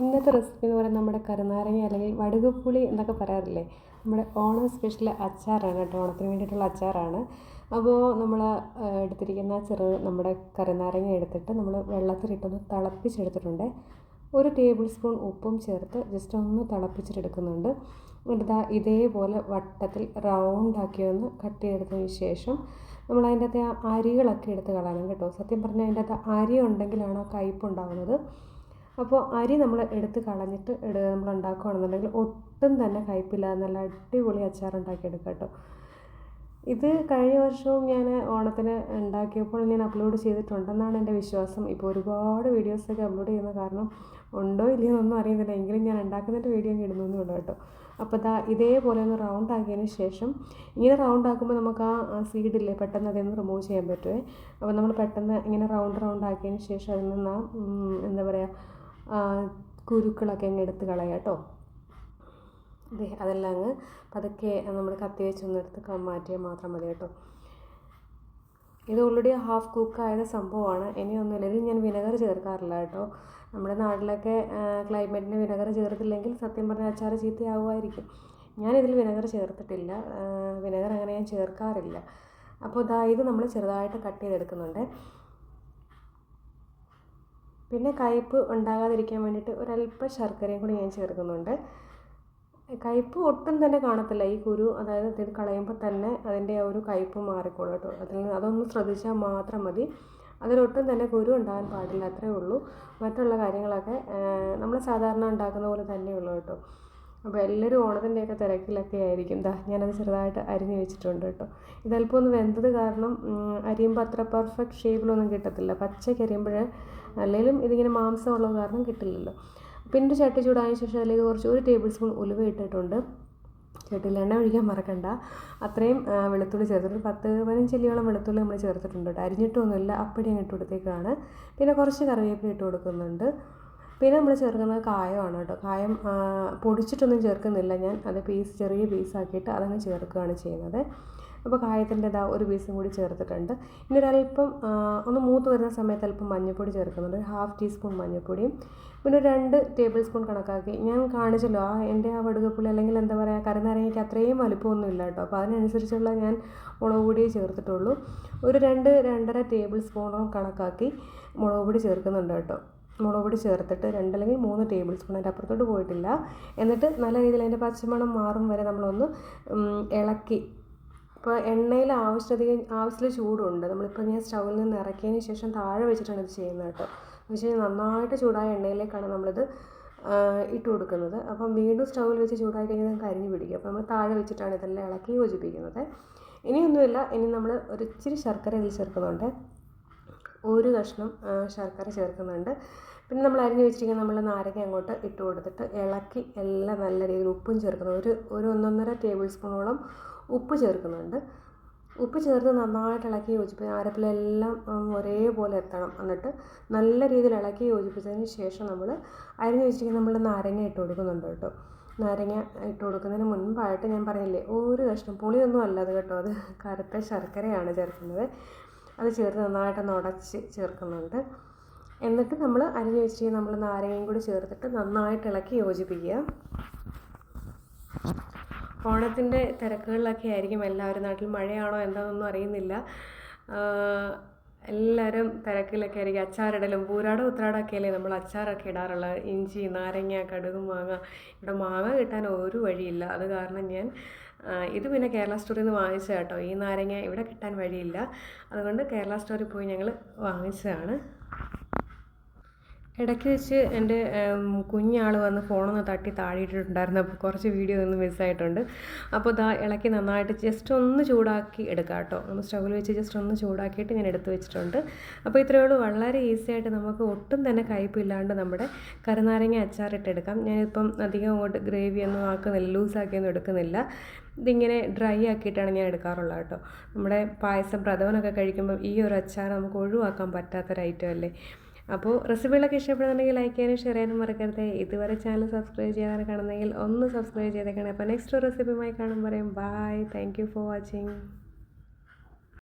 ഇന്നത്തെ റെസിപ്പി എന്ന് പറയുന്നത് നമ്മുടെ കരുനാരങ്ങ അല്ലെങ്കിൽ വടുകപ്പുളി എന്നൊക്കെ പറയാറില്ലേ? നമ്മുടെ ഓണം സ്പെഷ്യൽ അച്ചാറാണ് കേട്ടോ. ഓണത്തിന് വേണ്ടിയിട്ടുള്ള അച്ചാറാണ്. അപ്പോൾ നമ്മൾ എടുത്തിരിക്കുന്ന ചെറു നമ്മുടെ കരുനാരങ്ങ എടുത്തിട്ട് നമ്മൾ വെള്ളത്തിലിട്ടൊന്ന് തിളപ്പിച്ചെടുത്തിട്ടുണ്ട്. ഒരു ടേബിൾ സ്പൂൺ ഉപ്പും ചേർത്ത് ജസ്റ്റ് ഒന്ന് തിളപ്പിച്ചിട്ടെടുക്കുന്നുണ്ട് എന്നിട്ട് ഇതേപോലെ വട്ടത്തിൽ റൗണ്ടാക്കി ഒന്ന് കട്ട് ചെയ്തെടുത്തതിന് ശേഷം നമ്മൾ അതിന്റെ അകത്ത് അരികളൊക്കെ എടുത്ത് കളയണം കേട്ടോ. സത്യം പറഞ്ഞാൽ അതിന്റെ അകത്ത് അരി ഉണ്ടെങ്കിലാണ് ആ ഉണ്ടാകുന്നത് അപ്പോൾ അരി നമ്മൾ എടുത്ത് കളഞ്ഞിട്ട് നമ്മൾ ഉണ്ടാക്കുകയാണെന്നുണ്ടെങ്കിൽ ഒട്ടും തന്നെ കയ്പില്ലാതെ നല്ല അടിപൊളി അച്ചാർ ഉണ്ടാക്കിയെടുക്കാം കേട്ടോ. ഇത് കഴിഞ്ഞ വർഷവും ഞാൻ ഓണത്തിന് ഉണ്ടാക്കിയപ്പോൾ ഞാൻ അപ്ലോഡ് ചെയ്തിട്ടുണ്ടെന്നാണ് എന്റെ വിശ്വാസം. ഇപ്പോൾ ഒരുപാട് വീഡിയോസൊക്കെ അപ്ലോഡ് ചെയ്യുന്ന കാരണം ഉണ്ടോ ഇല്ലയോ എന്നൊന്നും അറിയുന്നില്ല. എങ്കിലും ഞാൻ ഉണ്ടാക്കുന്നതിന്റെ വീഡിയോ ഇടുന്നേ ഉള്ളൂ കേട്ടോ. അപ്പോൾ ദാ ഇതേപോലെ ഒന്ന് റൗണ്ട് ആക്കിയതിന് ശേഷം ഇങ്ങനെ റൗണ്ട് ആക്കുമ്പോൾ നമുക്ക് ആ സീഡില്ലേ പെട്ടെന്ന് അതിൽ നിന്ന് റിമൂവ് ചെയ്യാൻ പറ്റുമേ അപ്പോൾ നമ്മൾ പെട്ടെന്ന് ഇങ്ങനെ റൗണ്ട് റൗണ്ട് ആക്കിയതിന് ശേഷം അതിൽ നിന്ന് എന്താ പറയുക കുരുക്കളൊക്കെ അങ്ങ് എടുത്ത് കളയാം കേട്ടോ. അതെ അതെല്ലാം അങ്ങ് പതുക്കെ നമ്മൾ കത്തി വെച്ചൊന്ന് എടുത്ത് മാറ്റിയാൽ മാത്രം മതി കേട്ടോ. ഇത് ഓൾറെഡി ഹാഫ് കുക്കായത് സംഭവമാണ്. ഇനിയൊന്നുമില്ല ഇതിൽ ഞാൻ വിനെഗർ ചേർക്കാറില്ല കേട്ടോ. നമ്മുടെ നാട്ടിലൊക്കെ ക്ലൈമറ്റിന് വിനെഗർ ചേർത്തില്ലെങ്കിൽ സത്യം പറഞ്ഞാൽ അച്ചാർ ചീത്തയാവുമായിരിക്കും. ഞാനിതിൽ വിനെഗർ ചേർത്തിട്ടില്ല. വിനെഗർ അങ്ങനെ ഞാൻ ചേർക്കാറില്ല. അപ്പോൾ ഇതാ ഇത് നമ്മൾ ചെറുതായിട്ട് കട്ട് ചെയ്തെടുക്കുന്നുണ്ട്. പിന്നെ കയ്പ്പ് ഉണ്ടാകാതിരിക്കാൻ വേണ്ടിയിട്ട് ഒരല്പം ശർക്കരയും കൂടി ഞാൻ ചേർക്കുന്നുണ്ട്. കയ്പ്പ് ഒട്ടും തന്നെ കാണത്തില്ല. ഈ കുരു അതായത് ഇത് കളയുമ്പോൾ തന്നെ അതിന്റെ ആ ഒരു കയ്പ്പ് മാറിക്കോളും കേട്ടോ. അതിൽ അതൊന്ന് ശ്രദ്ധിച്ചാൽ മാത്രം മതി. അതിലൊട്ടും തന്നെ കുരു ഉണ്ടാകാൻ പാടില്ല അത്രേ ഉള്ളൂ. മറ്റുള്ള കാര്യങ്ങളൊക്കെ നമ്മൾ സാധാരണ ഉണ്ടാക്കുന്ന പോലെ തന്നെയുള്ളൂ കേട്ടോ. അപ്പോൾ എല്ലാവരും ഓണത്തിന്റെയൊക്കെ തിരക്കിലൊക്കെ ആയിരിക്കും. ദാ ഞാനത് ചെറുതായിട്ട് അരിഞ്ഞ് വെച്ചിട്ടുണ്ട് കേട്ടോ. ഇതല്പം ഒന്ന് വെന്തത് കാരണം അരിയുമ്പോൾ അത്ര പെർഫെക്റ്റ് ഷേപ്പിലൊന്നും കിട്ടത്തില്ല. പച്ചയ്ക്ക് അരിയുമ്പോൾ അല്ലെങ്കിലും ഇതിങ്ങനെ മാംസമുള്ളത് കാരണം കിട്ടില്ലല്ലോ. പിന്നെ ചട്ടി ചൂടായ ശേഷം അതിലേക്ക് കുറച്ച് ഒരു ടേബിൾ സ്പൂൺ ഉലുവ ഇട്ടിട്ടുണ്ട്. ചട്ടിയിൽ എണ്ണ ഒഴിക്കാൻ മറക്കണ്ട. അത്രയും വെളുത്തുള്ളി ചേർത്തിട്ടുണ്ട്. പത്ത് പതിനഞ്ച് അല്ലിയോളം വെളുത്തുള്ളി നമ്മൾ ചേർത്തിട്ടുണ്ട് കേട്ടോ. അരിഞ്ഞിട്ടൊന്നുമില്ല അപ്പടി അങ്ങ് ഇട്ട് കൊടുത്തേക്കാണ്. പിന്നെ കുറച്ച് കറിവേപ്പില ഇട്ട് കൊടുക്കുന്നുണ്ട്. പിന്നെ നമ്മൾ ചേർക്കുന്നത് കായമാണ് കേട്ടോ. കായം പൊടിച്ചിട്ടൊന്നും ചേർക്കുന്നില്ല ഞാൻ. അത് പീസ് ചെറിയ പീസാക്കിയിട്ട് അതങ്ങ് ചേർക്കുകയാണ് ചെയ്യുന്നത്. അപ്പോൾ കായത്തിന്റെ ഇതാ ഒരു പീസും കൂടി ചേർത്തിട്ടുണ്ട്. ഇനി ഒരല്പം ഒന്ന് മൂത്ത് വരുന്ന സമയത്ത് അല്പം മഞ്ഞൾപ്പൊടി ചേർക്കുന്നുണ്ട്. ഹാഫ് ടീസ്പൂൺ മഞ്ഞൾപ്പൊടിയും പിന്നെ ഒരു രണ്ട് ടേബിൾ സ്പൂൺ കണക്കാക്കി. ഞാൻ കാണിച്ചല്ലോ ആ എന്റെ ആ വടുകപ്പുളി അല്ലെങ്കിൽ എന്താ പറയുക കരുനാരങ്ങയ്ക്ക് അത്രയും വലിപ്പമൊന്നും ഇല്ല കേട്ടോ. അപ്പോൾ അതിനനുസരിച്ചുള്ള ഞാൻ മുളക് പൊടിയെ ചേർത്തിട്ടുള്ളൂ. ഒരു രണ്ട് രണ്ടര ടേബിൾ സ്പൂണോ കണക്കാക്കി മുളക് പൊടി ചേർക്കുന്നുണ്ട് കേട്ടോ. മുളക് പൊടി ചേർത്തിട്ട് രണ്ടല്ലെങ്കിൽ മൂന്ന് ടേബിൾ സ്പൂൺ അതിന്റെ അപ്പുറത്തോട്ട് പോയിട്ടില്ല. എന്നിട്ട് നല്ല രീതിയിൽ അതിന്റെ പച്ചമണം മാറും വരെ നമ്മളൊന്ന് ഇളക്കി. ഇപ്പോൾ എണ്ണയിൽ ആവശ്യത്തിലധികം ആവശ്യത്തിൽ ചൂടുണ്ട്. നമ്മളിപ്പോൾ ഞാൻ സ്റ്റൗവിൽ നിന്ന് ഇറക്കിയതിന് ശേഷം താഴെ വെച്ചിട്ടാണ് ഇത് ചെയ്യുന്നത് കേട്ടോ. എന്ന് വെച്ച് കഴിഞ്ഞാൽ നന്നായിട്ട് ചൂടായ എണ്ണയിലേക്കാണ് നമ്മളിത് ഇട്ട് കൊടുക്കുന്നത്. അപ്പം വീണ്ടും സ്റ്റൗവിൽ വെച്ച് ചൂടായി കഴിഞ്ഞാൽ നമുക്ക് അരിഞ്ഞ് പിടിക്കും. അപ്പോൾ നമ്മൾ താഴെ വെച്ചിട്ടാണ് ഇതെല്ലാം ഇളക്കി യോജിപ്പിക്കുന്നത്. ഇനിയൊന്നുമില്ല. ഇനി നമ്മൾ ഒരു ഇച്ചിരി ശർക്കര ഇതിൽ ചേർക്കുന്നുണ്ട്. ഒരു കഷ്ണം ശർക്കര ചേർക്കുന്നുണ്ട്. പിന്നെ നമ്മൾ അരിഞ്ഞ് വെച്ചിരിക്കുന്ന നമ്മൾ നാരങ്ങ അങ്ങോട്ട് ഇട്ട് കൊടുത്തിട്ട് ഇളക്കി എല്ലാം നല്ല രീതിയിൽ ഉപ്പും ചേർക്കുന്നു. ഒരു ഒരു ഒന്നൊന്നര ടേബിൾ സ്പൂണോളം ഉപ്പ് ചേർക്കുന്നുണ്ട്. ഉപ്പ് ചേർത്ത് നന്നായിട്ട് ഇളക്കി യോജിപ്പിച്ച് അരപ്പിലെല്ലാം ഒരേപോലെ എത്തണം. എന്നിട്ട് നല്ല രീതിയിൽ ഇളക്കി യോജിപ്പിച്ചതിന് ശേഷം നമ്മൾ അരിഞ്ഞ് വെച്ചിരിക്കുന്ന നമ്മൾ നാരങ്ങ ഇട്ട് കൊടുക്കുന്നുണ്ട് കേട്ടോ. നാരങ്ങ ഇട്ട് കൊടുക്കുന്നതിന് മുൻപായിട്ട് ഞാൻ പറഞ്ഞില്ലേ ഒരു കഷ്ണം പുളിയൊന്നും അല്ല അത് കേട്ടോ അത് കറുത്ത ശർക്കരയാണ് ചേർക്കുന്നത്. അത് ചേർത്ത് നന്നായിട്ടൊന്ന് ഉടച്ച് ചേർക്കുന്നുണ്ട്. എന്നിട്ട് നമ്മൾ അരിഞ്ഞ് വെച്ചിട്ട് നമ്മൾ നാരങ്ങയും കൂടി ചേർത്തിട്ട് നന്നായിട്ട് ഇളക്കി യോജിപ്പിക്കുക. ഓണത്തിന്റെ തിരക്കുകളിലൊക്കെ ആയിരിക്കും എല്ലാവരും നാട്ടിൽ മഴയാണോ എന്താണെന്നൊന്നും അറിയുന്നില്ല. എല്ലാവരും തിരക്കിലൊക്കെ ആയിരിക്കും. അച്ചാറിടലും പൂരാടം ഉത്രാടമൊക്കെ അല്ലേ നമ്മൾ അച്ചാറൊക്കെ ഇടാറുള്ളത് ഇഞ്ചി നാരങ്ങ കടുക് മാങ്ങ. ഇവിടെ മാങ്ങ കിട്ടാൻ ഒരു വഴിയില്ല. അത് കാരണം ഞാൻ ഇത് പിന്നെ കേരള സ്റ്റോറിൽ നിന്ന് വാങ്ങിച്ച കേട്ടോ. ഈ നാരങ്ങ ഇവിടെ കിട്ടാൻ വഴിയില്ല. അതുകൊണ്ട് കേരള സ്റ്റോറിൽ പോയി ഞങ്ങൾ വാങ്ങിച്ചതാണ്. ഇടയ്ക്ക് വെച്ച് എന്റെ കുഞ്ഞാൾ വന്ന് ഫോണൊന്ന് തട്ടി താഴെയിട്ടിട്ടുണ്ടായിരുന്നു. അപ്പോൾ കുറച്ച് വീഡിയോ ഒന്ന് മിസ്സായിട്ടുണ്ട് അപ്പോൾ ദാ ഇളക്കി നന്നായിട്ട് ജസ്റ്റ് ഒന്ന് ചൂടാക്കി എടുക്കാം കേട്ടോ. നമ്മൾ സ്റ്റൗവിൽ വെച്ച് ജസ്റ്റ് ഒന്ന് ചൂടാക്കിയിട്ട് ഞാൻ എടുത്ത് വെച്ചിട്ടുണ്ട്. അപ്പോൾ ഇത്രയേ ഉള്ളൂ. വളരെ ഈസി ആയിട്ട് നമുക്ക് ഒട്ടും തന്നെ കയ്പില്ലാണ്ട് നമ്മുടെ കരുനാരങ്ങ അച്ചാറിട്ടെടുക്കാം ഞാനിപ്പം അധികം അങ്ങോട്ട് ഗ്രേവി ഒന്നും ആക്കുന്നില്ല ലൂസാക്കിയൊന്നും എടുക്കുന്നില്ല. ഇതിങ്ങനെ ഡ്രൈ ആക്കിയിട്ടാണ് ഞാൻ എടുക്കാറുള്ളത് കേട്ടോ. നമ്മുടെ പായസം പ്രഥമനൊക്കെ കഴിക്കുമ്പോൾ ഈ ഒരു അച്ചാർ നമുക്ക് ഒഴിവാക്കാൻ പറ്റാത്തൊരു ഐറ്റം അല്ലേ? അപ്പോൾ റെസിപ്പികളൊക്കെ ഇഷ്ടപ്പെടുന്നുണ്ടെങ്കിൽ ലൈക്ക് ചെയ്യാനും ഷെയർ ചെയ്യാനും മറക്കരുത്. ഇതുവരെ ചാനൽ സബ്സ്ക്രൈബ് ചെയ്യാതെ കാണുന്നെങ്കിൽ ഒന്ന് സബ്സ്ക്രൈബ് ചെയ്തേക്കണേ. അപ്പോൾ നെക്സ്റ്റ് റെസിപ്പിയുമായി കാണുമ്പോൾ പറയും ബൈ താങ്ക് ഫോർ വാച്ചിങ്